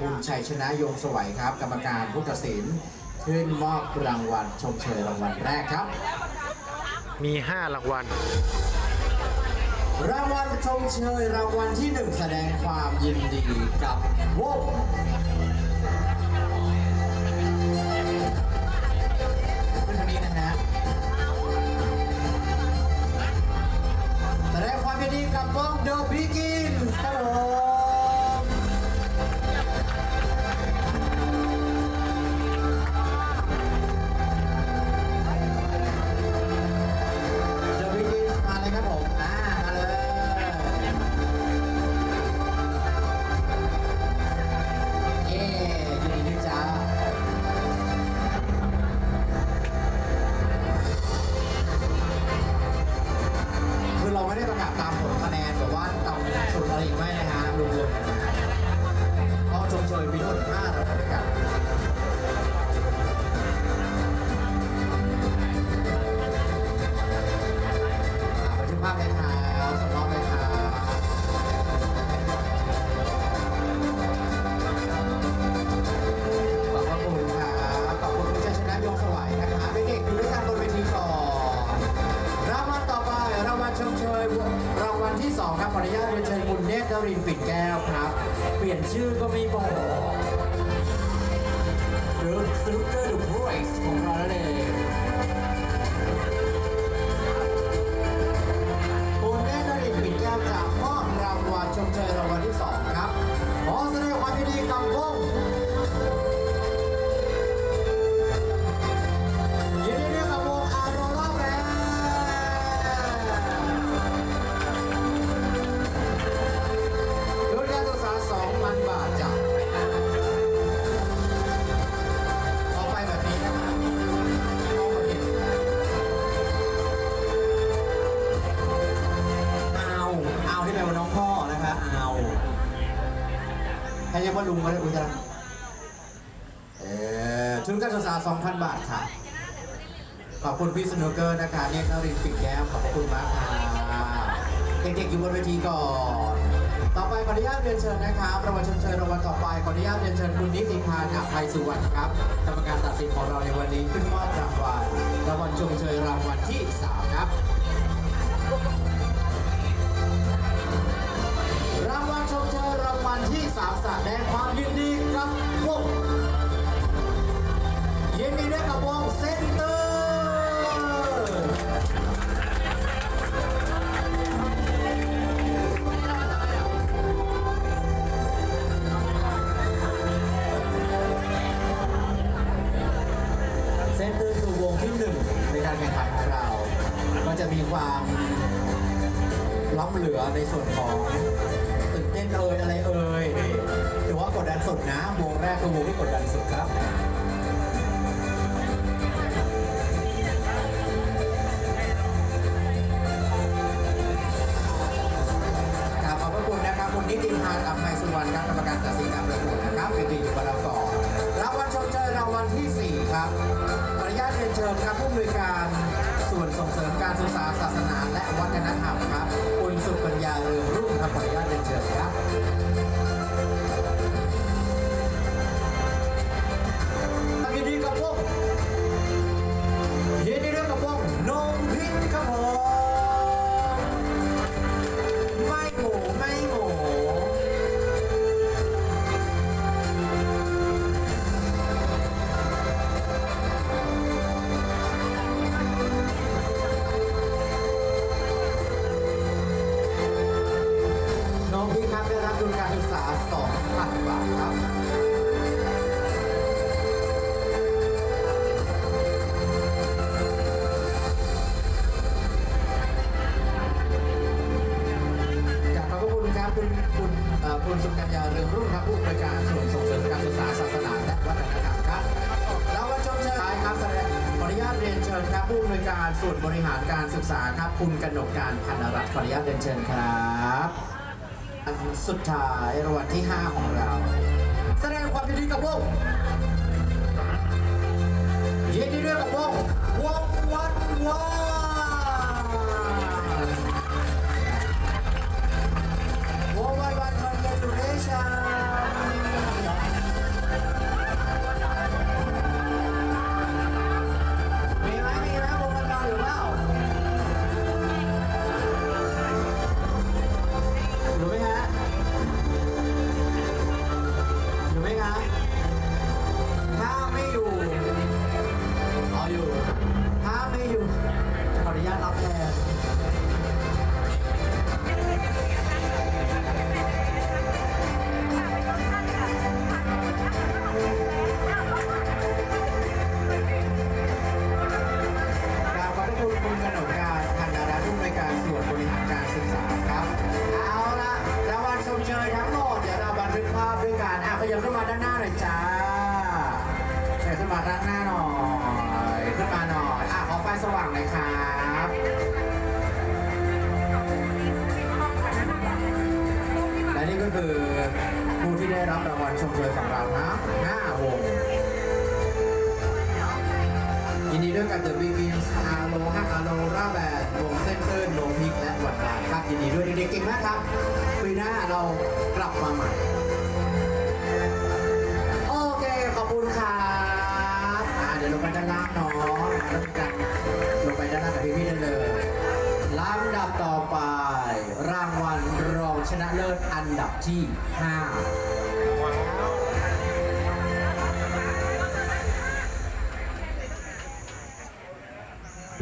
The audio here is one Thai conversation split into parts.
คุณชัยชนะยงสวัยครับ กรรมการผู้ตัดสินขึ้นมอบรางวัลชมเชยรางวัลแรกครับ มี 5 รางวัล รางวัลชมเชยรางวัลที่หนึ่งแสดงความยินดีกับวงขึ้นทางนี้นะฮะแสดงความยินดีกับวง The Begins ครับผม อ่ 2,000 บาทค่ะ ขอบคุณพี่สนุกเกอร์นะคะเนตรนรินทร์ปิ่นแก้วขอบคุณมากค่ะเด็กๆอยู่บนเวทีก่อน ต่อไปขออนุญาตเรียนเชิญนะครับรางวัลชมเชยรางวัลต่อไปขออนุญาตเรียนเชิญคุณนิติพานอภัยสุวรรณครับกรรมการตัดสินของเราในวันนี้ขึ้นมอบรางวัลรางวัลชมเชยรางวัลที่สามครับรางวัลชมเชยรางวัลที่สามแดงความยินดี เซนเตอร์เซนเตอร์คือวงที่หนึ่งในการแข่งขันของเราก็จะมีความล้ำเหลือในส่วนของตื่นเต้นเอ่ยอะไรเอ่ยนี่ถือว่ากดดันสุดนะวงแรกคือวงที่กดดันสุดครับ นะครับนานอัมไพสุวรรณครับกรรมการตัดสินการประกวดนะครับเป็นดีอยู่กับเราต่อรางวัลชมเชยรางวัลที่ 4 ครับขออนุญาตเรียนเชิญครับผู้อำนวยการส่วนส่งเสริมการศึกษาศาสนาและวัฒนธรรมครับคุณสุปัญญาเรืองรุ่งครับขออนุญาตเรียนเชิญครับ วยการส่วนบริหารการศึกษาครับคุณกนกการพันรัตน์ขออนุญาตเรียนเชิญครับอันสุดท้ายรางวัลที่ 5 ของเรา แสดงความยินดีกับวงยินดีด้วยกับวงวงวันวานวงวันวัน congratulation มาด้านหน้าหน่อยขึ้นมาหน่อยอะขอไฟสว่างหน่อยครับและนี่ก็คือผู้ที่ได้รับรางวัลชมเชยของเรานะ5วงยินดีด้วยกับ The Begins อาโลฮักอาโลราแบดวงเส้นเติ้ลโลมิกและวานบานครับยินดีด้วยเด็กๆเก่งมากครับปีหน้าเรากลับมาใหม่ ต่อไป รางวัลรองชนะเลิศอันดับที่ 5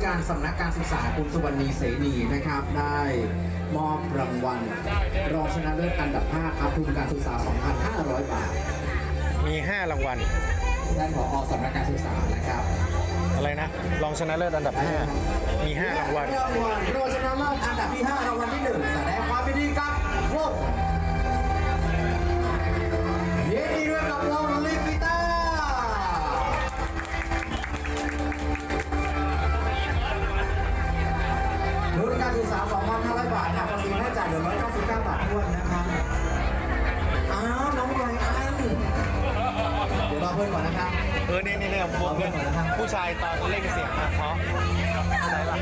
การสำนักการศึกษาคุณสุวรรณีเสนีนะครับ ได้มอบรางวัล รองชนะเลิศอันดับ 5 ครับทุนการศึกษา 2,500 บาท มี 5 รางวัลท่านผอสำนักการศึกษานะครับ อะไรนะรองชนะเลิศอันดับ 5 มี 5 รางวัล รางวัลรองชนะเลิศอันดับที่ 5 รางวัลที่ 1 แสดงความยินดีกับวงยินดีด้วยกับวงลิฟิต้าทุนการศึกษา 2,500 บาทหักภาษีค่าใช้จ่ายเหลือ199บาททวนนะครับอ้าวน้องไรอัน เดี๋ยวรอเพื่อนก่อนนะครับ เออนี่นี่นี่ผมเนี่ย ผู้ชายตอนเล่นเสียงนะเพราะอะไรล่ะ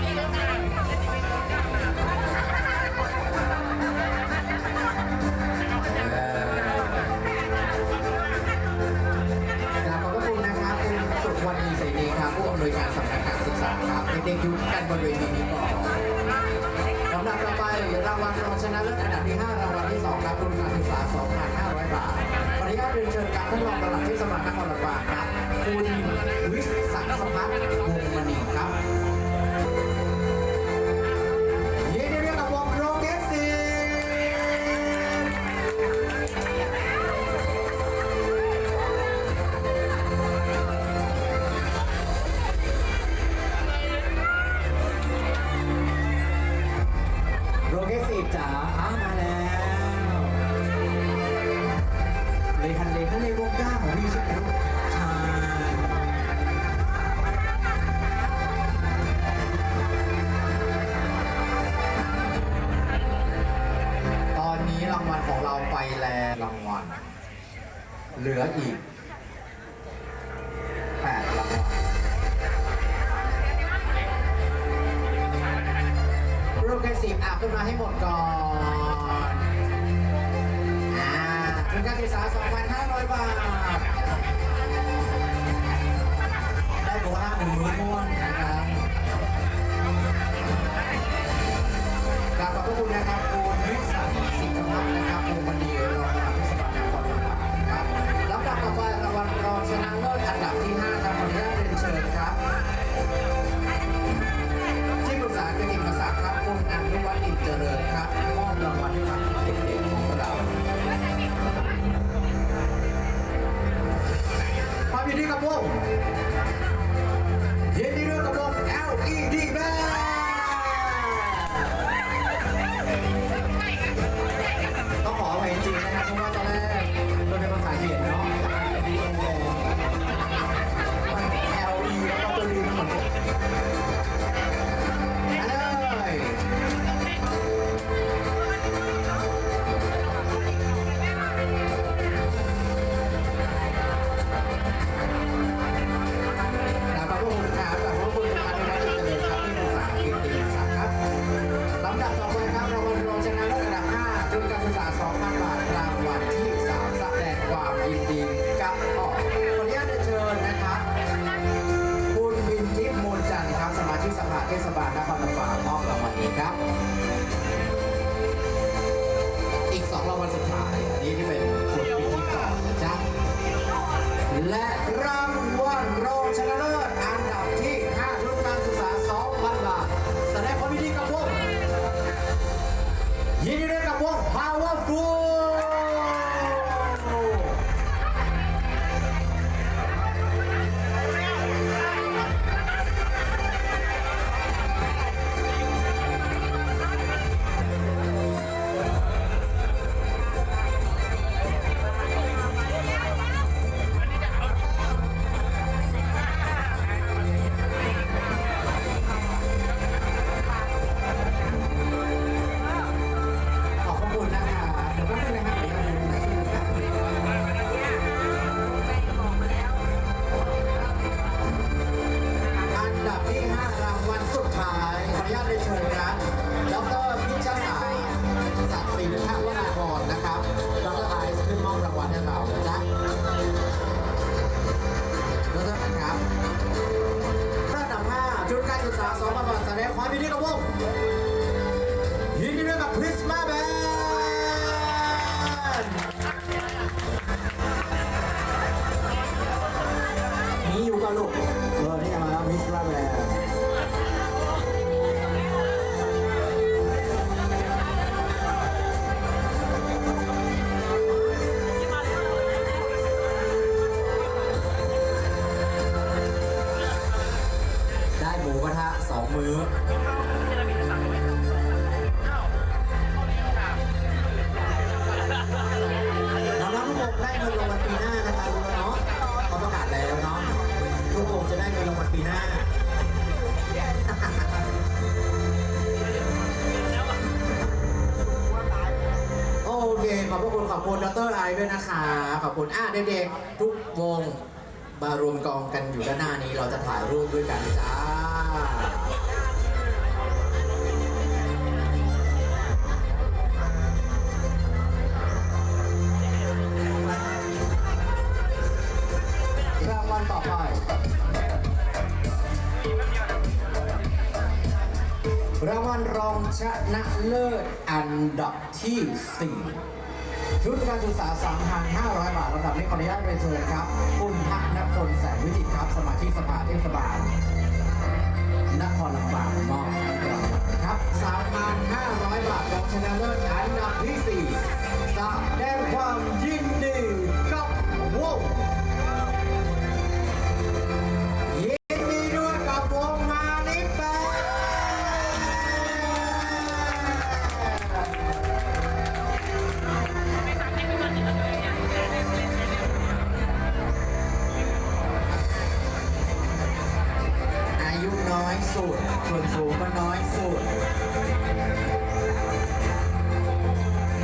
กราบขอบพระคุณนะครับคุณสุวันดีเสรีครับผู้อำนวยการสำนักการศึกษาครับเด็กๆอยู่กันบนเวทีนี้ก่อนลำดับต่อไปรางวัลรองชนะเลิศอันดับที่ 5 รางวัลที่ 2 ครับทุนการศึกษา2,500 บาทขออนุญาตเรียนเชิญการท่านรองประหลัดเทศบาลนครลำปางครับคุณวิศักดิ์สพัฒน์วงมณีครับยินดีด้วยกับวงโรเกสีโรเกสีจ๋า ในเลยทันเลยวงก้าของพี่ใช่ไหมลู ทุนการศึกษา 2,500 บาท ได้โบนัสหนึ่งมื้อม่วนนะครับกราบขอบพระคุณนะครับคุณวิสันต์สิทธิพัฒน์นะครับ ดีกับวง เคขอบพระคุณขอบคุณดรไอด้วยนะคะ ขอบคุณอะเด็กๆทุกวงมารวมกองกันอยู่ด้านหน้านี้เราจะถ่ายรูปด้วยกันจ้ารางวัลต่อไปรางวัลรองชนะเลิศอันดับที่ 4 ชุดการศึกษา 3,500 บาทระดับนี้ขออนุญาตเรียนเชิญครับ คุณพักนพลแสงวิจิตรครับ สมาชิกสภาเทศบาลนครลำปางมอบครับ 3,500 บาทรองชนะเลิศอันดับที่ 4 ส่วนสูงก็น้อยสุด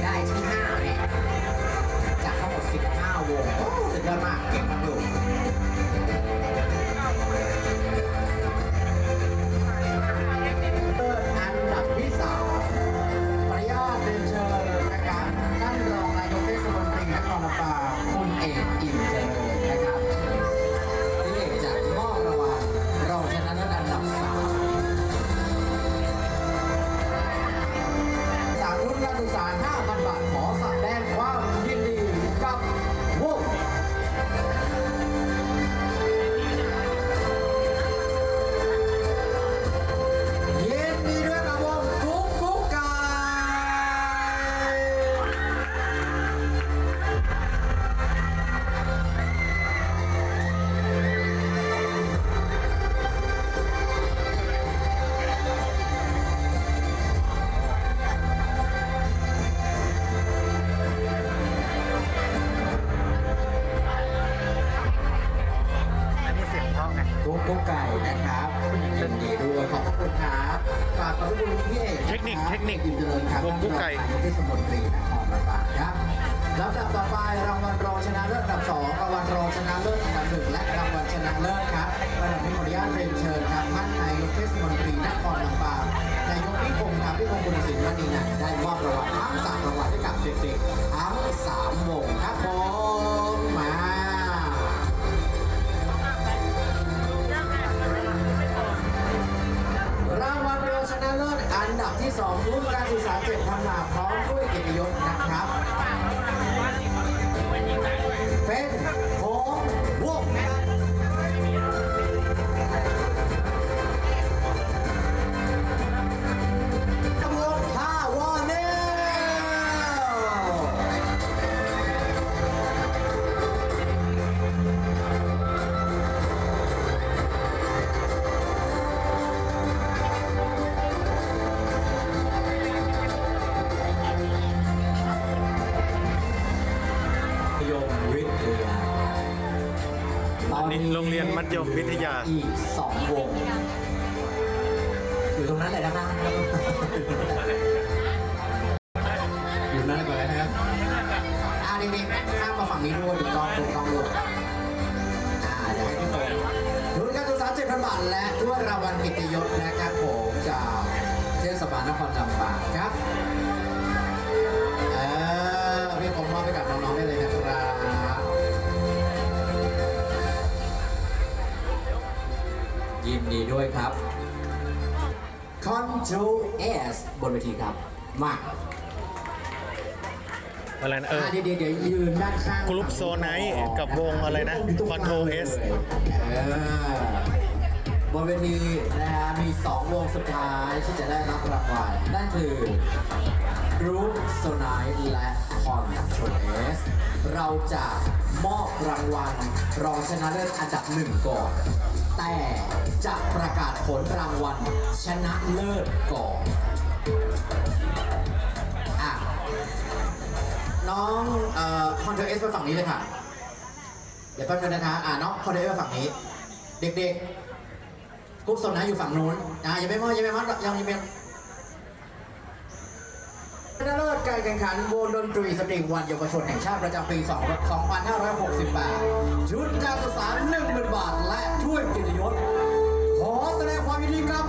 ได้ที่5เนี่ยจากทั้งหมด15วงโอ้สุดยอดมากเก่งมากอยู่ กกุ๊กไก่นะครับยินดีด้วยขอบพระคุณครับฝากขอบพระคุณพี่เอกเทคนิคเทคนิคอิ่มเจริญครับวงกุ๊กไก่นายกเทศมนตรีนครลำปางครับลำดับต่อไปรางวัลรองชนะเลิศอันดับสองรางวัลรองชนะเลิศอันดับหนึ่งและรางวัลชนะเลิศครับระดับนี้ขออนุญาตเรียนเชิญครับท่านนายกเทศมนตรีนครลำปางนายกนิคมครับนิคมบุญสินมณีนันท์ได้มอบรางวัลทั้งสามรางวัลให้กับเด็กๆทั้งสามวงครับผม ดับที่2ทุนการศึกษา7,000บาทพร้อมด้วยเกียรติยศนะครับ เป็นของวง นนี้โรงเรียนมัธยมวิทยา อีกสองวงอยู่ตรงนั้นเลยนะครับอยู่นั่นก่อนเลยนะครับอ่าเด็กๆข้ามมาฝั่งนี้ด้วยถูกต้องถูกต้องลูกอ่าเดี๋ยวให้พี่โตทุนการศึกษา7,000บาทและถ้วยรางวัลกิติยศนะครับผมจากเทศบาลนครลำปาง ยินดีด้วยครับ Control S บนเวทีครับ มาอะไรนะเอออะเดี๋ยวเดี๋ยวยืนด้านข้างกรุ๊ปโซไนท์กับวงอะไรนะยู่ตรงกลาง Control S เลยเออบนเวทีนะฮะมีสองวงสุดท้ายที่จะได้รับรางวัลนั่นคือ Group s o n i t e และ on Choice เราจะมอบรางวัลรองชนะเลิศอันดับหนึ่งก่อน แต่จะประกาศผลรางวัลชนะเลิศก่อนอะน้องเอ่อคอนเทอร์เอสไปฝั่งนี้เลยค่ะ เดี๋ยวแป๊บนึงนะคะอ่าน้องคอนเทอร์เอสไปฝั่งนี้ เด็กๆกุ๊กสนนะอยู่ฝั่งนู้นอ่ายังไม่มอดยังไม่มอดยังยังไม่ ชนะเลิศการแข่งขันวงดนตรีสตริงวันเยาวชนแห่งชาติประจำปี 2568 ชุดการศึกษา10,000 บาท และถ้วยเกียรติยศ ขอแสดงความยินดีกับ